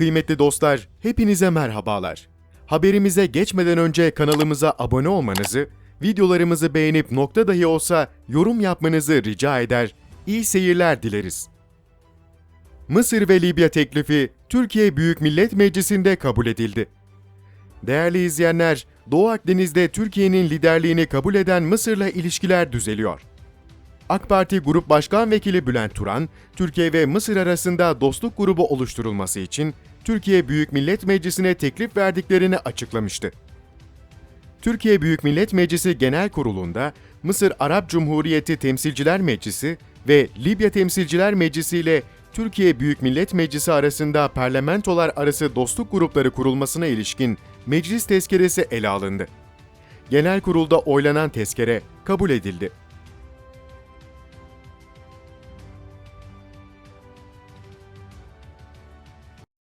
Kıymetli dostlar, hepinize merhabalar. Haberimize geçmeden önce kanalımıza abone olmanızı, videolarımızı beğenip nokta dahi olsa yorum yapmanızı rica eder, iyi seyirler dileriz. Mısır ve Libya teklifi Türkiye Büyük Millet Meclisi'nde kabul edildi. Değerli izleyenler, Doğu Akdeniz'de Türkiye'nin liderliğini kabul eden Mısır'la ilişkiler düzeliyor. AK Parti Grup Başkan Vekili Bülent Turan, Türkiye ve Mısır arasında dostluk grubu oluşturulması için Türkiye Büyük Millet Meclisi'ne teklif verdiklerini açıklamıştı. Türkiye Büyük Millet Meclisi Genel Kurulu'nda Mısır Arap Cumhuriyeti Temsilciler Meclisi ve Libya Temsilciler Meclisi ile Türkiye Büyük Millet Meclisi arasında parlamentolar arası dostluk grupları kurulmasına ilişkin meclis tezkeresi ele alındı. Genel kurulda oylanan tezkere kabul edildi.